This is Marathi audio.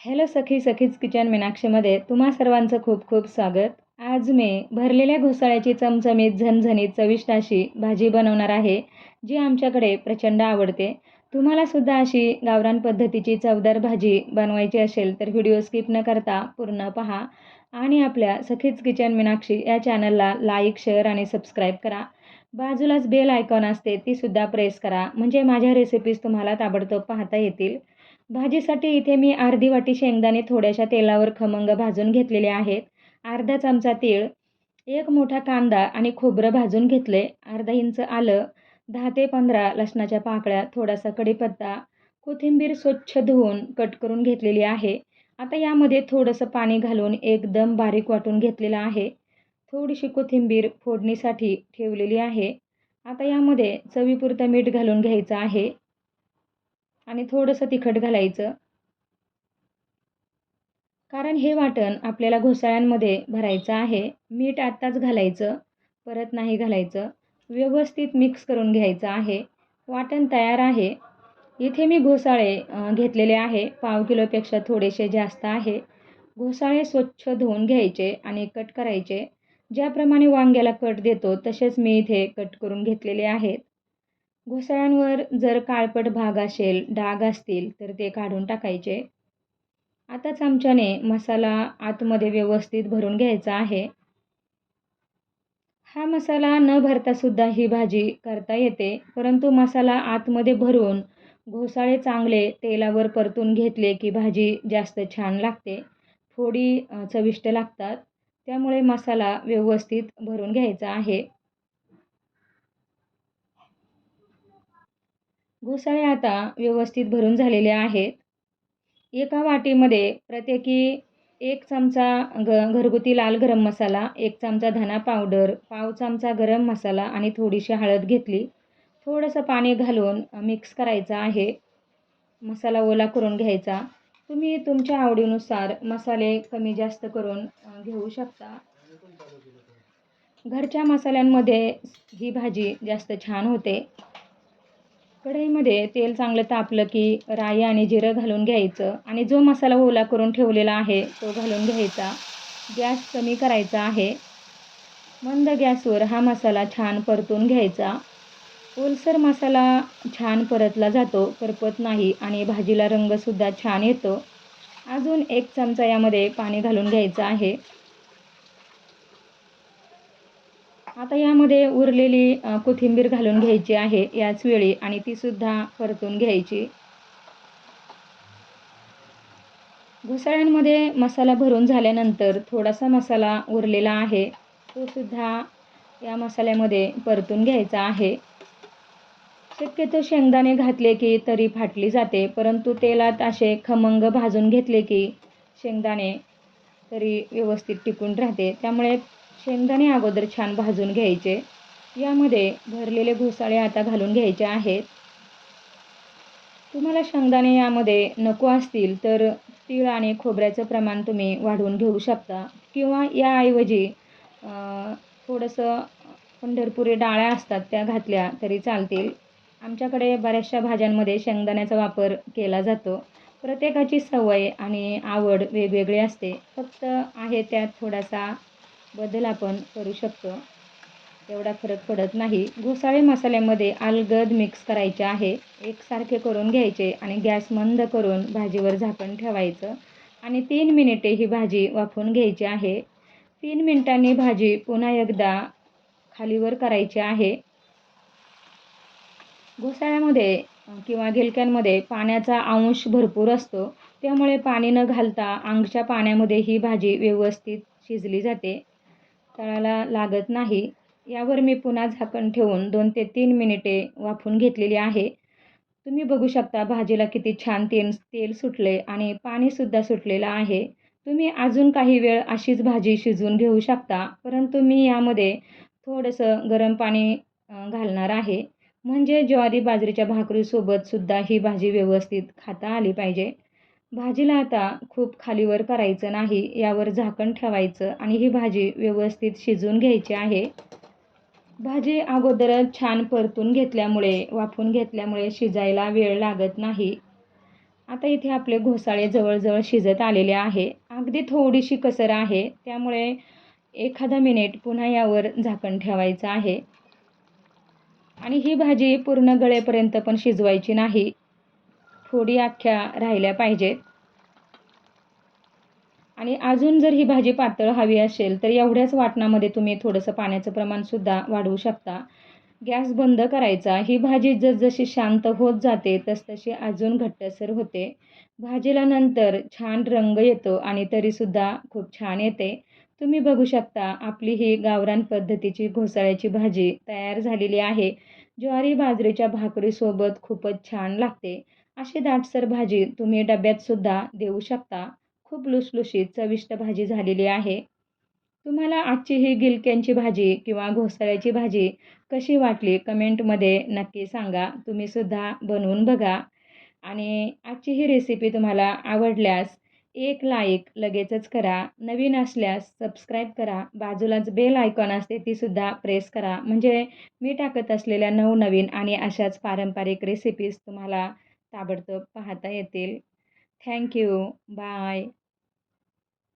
हॅलो सखी सखीच किचन मीनाक्षीमध्ये तुम्हा सर्वांचं खूप खूप स्वागत. आज मी भरलेल्या घोसाळ्याची चमचमीत झणझणीत चविष्ट अशी भाजी बनवणार आहे जी आमच्याकडे प्रचंड आवडते. तुम्हाला सुद्धा अशी गावरान पद्धतीची चवदार भाजी बनवायची असेल तर व्हिडिओ स्किप न करता पूर्ण पहा. आणि आपल्या सखीच किचन मीनाक्षी या चॅनलला लाईक शेअर आणि सबस्क्राईब करा. बाजूलाच बेल आयकॉन असते तीसुद्धा प्रेस करा. म्हणजे माझ्या रेसिपीज तुम्हाला ताबडतोब पाहता येतील. भाजीसाठी इथे मी अर्धी वाटी शेंगदाणे थोड्याशा तेलावर खमंग भाजून घेतलेले आहेत. अर्धा चमचा तीळ एक मोठा कांदा आणि खोबरं भाजून घेतले. अर्धा इंच आलं दहा ते पंधरा लसणाच्या पाकळ्या थोडासा कढीपत्ता कोथिंबीर स्वच्छ धुवून कट करून घेतलेली आहे. आता यामध्ये थोडंसं पाणी घालून एकदम बारीक वाटून घेतलेलं आहे. थोडीशी कोथिंबीर फोडणीसाठी ठेवलेली आहे. आता यामध्ये चवीपुरतं मीठ घालून घ्यायचं आहे. आणि थोडंसं तिखट घालायचं. कारण हे वाटण आपल्याला घोसाळ्यांमध्ये भरायचं आहे. मीठ आत्ताच घालायचं परत नाही घालायचं. व्यवस्थित मिक्स करून घ्यायचं आहे. वाटण तयार आहे. इथे मी घोसाळे घेतलेले आहे. पाव किलोपेक्षा थोडेसे जास्त आहे. घोसाळे स्वच्छ धुवून घ्यायचे आणि कट करायचे. ज्याप्रमाणे वांग्याला कट देतो तसेच मी इथे कट करून घेतलेले आहेत. घोसाळ्यांवर जर काळपट भाग असेल डाग असतील तर ते काढून टाकायचे. आता चमच्याने मसाला आतमध्ये व्यवस्थित भरून घ्यायचा आहे. हा मसाला न भरतासुद्धा ही भाजी करता येते परंतु मसाला आतमध्ये भरून घोसाळे चांगले तेलावर परतून घेतले की भाजी जास्त छान लागते. थोडी चविष्ट लागतात. त्यामुळे मसाला व्यवस्थित भरून घ्यायचा आहे. घोसाळे आता व्यवस्थित भरून झालेले आहेत. एका वाटीमध्ये प्रत्येकी एक चमचा ग घरगुती लाल गरम मसाला एक चमचा धना पावडर पाव चमचा गरम मसाला आणि थोडीशी हळद घेतली. थोडंसं पाणी घालून मिक्स करायचं आहे. मसाला ओला करून घ्यायचा. तुम्ही तुमच्या आवडीनुसार मसाले कमी जास्त करून घेऊ शकता. घरच्या मसाल्यांमध्ये ही भाजी जास्त छान होते. कढईमध्ये तेल चांगलं तापलं की राई आणि जिरं घालून घ्यायचं आणि जो मसाला ओला करून ठेवलेला आहे तो घालून घ्यायचा. गॅस कमी करायचा आहे. मंद गॅसवर हा मसाला छान परतून घ्यायचा. ओलसर मसाला छान परतला जातो करपत नाही आणि भाजीला रंगसुद्धा छान येतो. अजून एक चमचा यामध्ये पाणी घालून घ्यायचं आहे. आता यामध्ये उरलेली कोथिंबीर घालून घ्यायची आहे. याच वेळी आणि तीसुद्धा परतून घ्यायची. घोसाळ्यांमध्ये मसाला भरून झाल्यानंतर थोडासा मसाला उरलेला आहे. तो सुद्धा या मसाल्यामध्ये परतून घ्यायचा आहे. शक्यतो शेंगदाणे घातले की तरी फाटली जाते परंतु तेलात असे खमंग भाजून घेतले की शेंगदाणे तरी व्यवस्थित टिकून राहते. त्यामुळे शेंगदाणे अगोदर छान भाजून घ्यायचे. यामध्ये भरलेले घोसाळे आता घालून घ्यायचे आहेत. तुम्हाला शेंगदाणे यामध्ये नको असतील तर तीळ आणि खोबऱ्याचं प्रमाण तुम्ही वाढवून घेऊ शकता. किंवा याऐवजी थोडंसं पंढरपुरी डाळ्या असतात त्या घातल्या तरी चालतील. आमच्याकडे बऱ्याचशा भाज्यांमध्ये शेंगदाण्याचा वापर केला जातो. प्रत्येकाची सवय आणि आवड वेगवेगळी असते. फक्त आहे त्यात थोडासा बदल आपण करू शकतो. एवढा फरक पडत नाही. घोसाळे मसाल्यामध्ये अलगद मिक्स करायचे आहे. एकसारखे करून घ्यायचे आणि गॅस मंद करून भाजीवर झाकण ठेवायचं. आणि तीन मिनिटे ही भाजी वाफवून घ्यायची आहे. तीन मिनिटांनी भाजी पुन्हा एकदा खालीवर करायची आहे. घोसाळ्यामध्ये किंवा गिलक्यांमध्ये पाण्याचा अंश भरपूर असतो. त्यामुळे पाणी न घालता अंगच्या पाण्यामध्ये ही भाजी व्यवस्थित शिजली जाते. तळाला लागत नाही. यावर मी पुन्हा झाकण ठेवून दोन ते तीन मिनिटे वाफून घेतलेली आहे. तुम्ही बघू शकता भाजीला किती छान तेल तेल सुटले आणि पाणीसुद्धा सुटलेलं आहे. तुम्ही अजून काही वेळ अशीच भाजी शिजवून घेऊ शकता परंतु मी यामध्ये थोडंसं गरम पाणी घालणार आहे. म्हणजे ज्वारी बाजरीच्या भाकरीसोबतसुद्धा ही भाजी व्यवस्थित खाता आली पाहिजे. भाजीला आता खूप खालीवर करायचं नाही यावर झाकण ठेवायचं आणि ही भाजी व्यवस्थित शिजवून घ्यायची आहे. भाजी अगोदरच छान परतून घेतल्यामुळे वाफून घेतल्यामुळे शिजायला वेळ लागत नाही. आता इथे आपले घोसाळे जवळजवळ शिजत आलेले आहे. अगदी थोडीशी कसर आहे त्यामुळे एखादा मिनिट पुन्हा यावर झाकण ठेवायचं आहे. आणि ही भाजी पूर्ण गळेपर्यंत पण शिजवायची नाही. थोडी अख्ख्या राहिल्या पाहिजेत. आणि अजून जर ही भाजी पातळ हवी असेल तर एवढ्याच वाटणामध्ये तुम्ही थोडंसं पाण्याचं प्रमाणसुद्धा वाढवू शकता. गॅस बंद करायचा. ही भाजी जसजशी शांत होत जाते तसतशी अजून घट्टसर होते. भाजीला नंतर छान रंग येतो आणि तरीसुद्धा खूप छान येते. तुम्ही बघू शकता आपली ही गावरान पद्धतीची घोसाळ्याची भाजी तयार झालेली आहे. ज्वारी बाजरीच्या भाकरीसोबत खूपच छान लागते. अशी दाटसर भाजी तुम्ही डब्यातसुद्धा देऊ शकता. खूप लुसलुशीत चविष्ट भाजी झालेली आहे. तुम्हाला आजची ही गिलक्यांची भाजी किंवा घोसाळ्याची भाजी कशी वाटली कमेंटमध्ये नक्की सांगा. तुम्हीसुद्धा बनवून बघा. आणि आजची ही रेसिपी तुम्हाला आवडल्यास एक लाईक लगेचच करा. नवीन असल्यास सबस्क्राईब करा. बाजूलाच बेल आयकॉन असते तीसुद्धा प्रेस करा. म्हणजे मी टाकत असलेल्या नवनवीन आणि अशाच पारंपरिक रेसिपीज तुम्हाला ताबडतोब पाहता येतील. Thank you bye